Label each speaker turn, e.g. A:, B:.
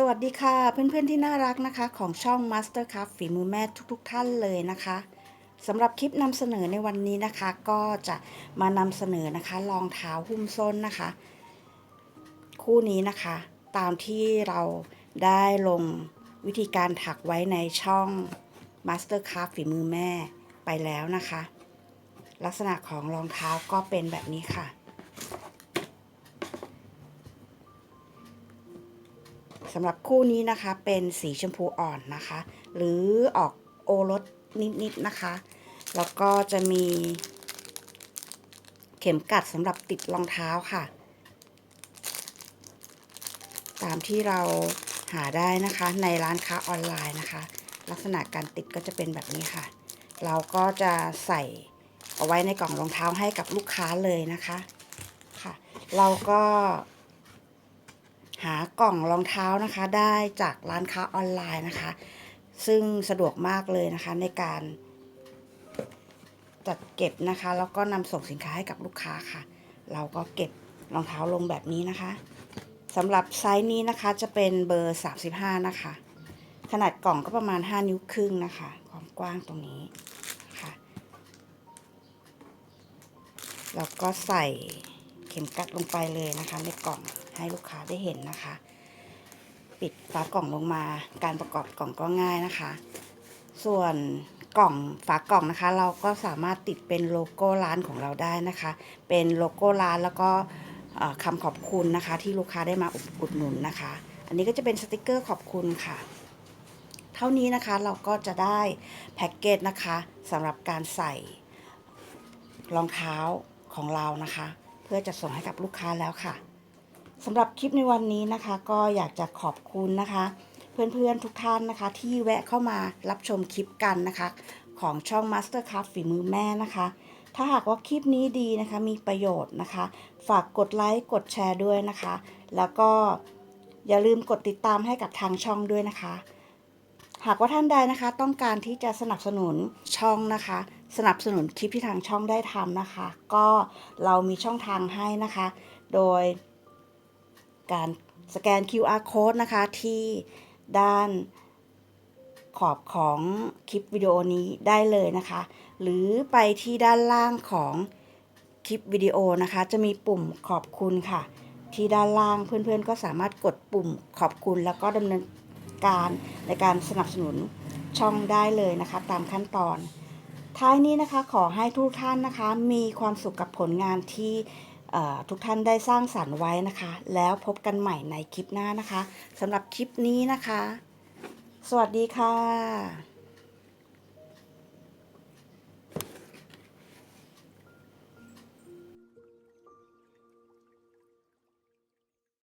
A: สวัสดีค่ะเพื่อนๆที่น่ารักนะคะของช่อง Master Craft ฝีมือแม่ทุกๆทท่านเลยนะคะสำหรับคลิปนำเสนอในวันนี้นะคะ ก็จะมานำเสนอนะคะรองเท้าหุ้มส้นนะคะ คู่นี้นะคะ ตามที่เราได้ลงวิธีการถักไว้ในช่อง Master Craft ฝีมือแม่ไปแล้วนะคะ ลักษณะของรองเท้าก็เป็นแบบนี้ค่ะ สำหรับคู่นี้นะคะเป็นสีชมพูอ่อนนะคะ หรือออกโอรสนิดๆนะคะ แล้วก็จะมี เข็มกัดสำหรับติดรองเท้าค่ะ ตามที่เราหาได้นะคะในร้านค้าออนไลน์นะคะ ลักษณะการติดก็จะเป็นแบบนี้ค่ะ เราก็จะใส่เอาไว้ในกล่องรองเท้าให้กับลูกค้าเลยนะคะค่ะ เราก็ หากล่องรองเท้านะคะ ได้จากร้านค้าออนไลน์นะคะ ซึ่งสะดวกมากเลยนะคะในการจัดเก็บนะคะ แล้วก็นำส่งสินค้าให้กับลูกค้าค่ะ เราก็เก็บรองเท้าลงแบบนี้นะคะสำหรับไซส์นี้นะคะจะเป็นเบอร์ 35 นะคะ ขนาดกล่องก็ประมาณ 5 นิ้วครึ่งนะคะ ความกว้างตรงนี้ค่ะแล้วก็ใส่เข็มกัดลงไปเลยนะคะในกล่อง ให้ลูกค้าได้เห็นนะคะ ปิดฝากล่องลงมา การประกอบกล่องก็ง่ายนะคะ ส่วนกล่องฝากล่องนะคะ เราก็สามารถติดเป็นโลโก้ร้านของเราได้นะคะ เป็นโลโก้ร้านแล้วก็คำขอบคุณนะคะ ที่ลูกค้าได้มาอุดหนุนนะคะ อันนี้ก็จะเป็นสติกเกอร์ขอบคุณค่ะ เท่านี้นะคะเราก็จะได้แพ็กเกจนะคะสำหรับการใส่รองเท้าของเรานะคะ เพื่อจะส่งให้กับลูกค้าแล้วค่ะ สำหรับคลิปในวันนี้นะคะ ก็อยากจะขอบคุณนะคะ เพื่อนๆทุกท่านนะคะ ที่แวะเข้ามารับชมคลิปกันนะคะ ของช่อง Master Craft ฝีมือแม่นะคะ ถ้าหากว่าคลิปนี้ดีนะคะ มีประโยชน์นะคะ ฝากกดไลค์กดแชร์ด้วยนะคะ แล้วก็อย่าลืมกดติดตามให้กับทางช่องด้วยนะคะ หากว่าท่านใดนะคะ ต้องการที่จะสนับสนุนช่องนะคะ สนับสนุนคลิปที่ทางช่องได้ทำนะคะ ก็เรามีช่องทางให้นะคะ โดย การสแกน QR code นะคะ ที่ด้านขอบของคลิปวิดีโอนี้ได้เลยนะคะ หรือไปที่ด้านล่างของคลิปวิดีโอนะคะ จะมีปุ่มขอบคุณค่ะ ที่ด้านล่างเพื่อนๆ ก็สามารถกดปุ่มขอบคุณ แล้วก็ดำเนินการในการสนับสนุนช่องได้เลยนะคะ ตามขั้นตอน ท้ายนี้นะคะขอให้ทุกท่านนะคะ มีความสุขกับผลงานที่ ทุกท่านได้สร้างสรรค์ไว้นะคะ แล้วพบกันใหม่ในคลิปหน้านะคะสำหรับคลิปนี้นะคะ สวัสดีค่ะ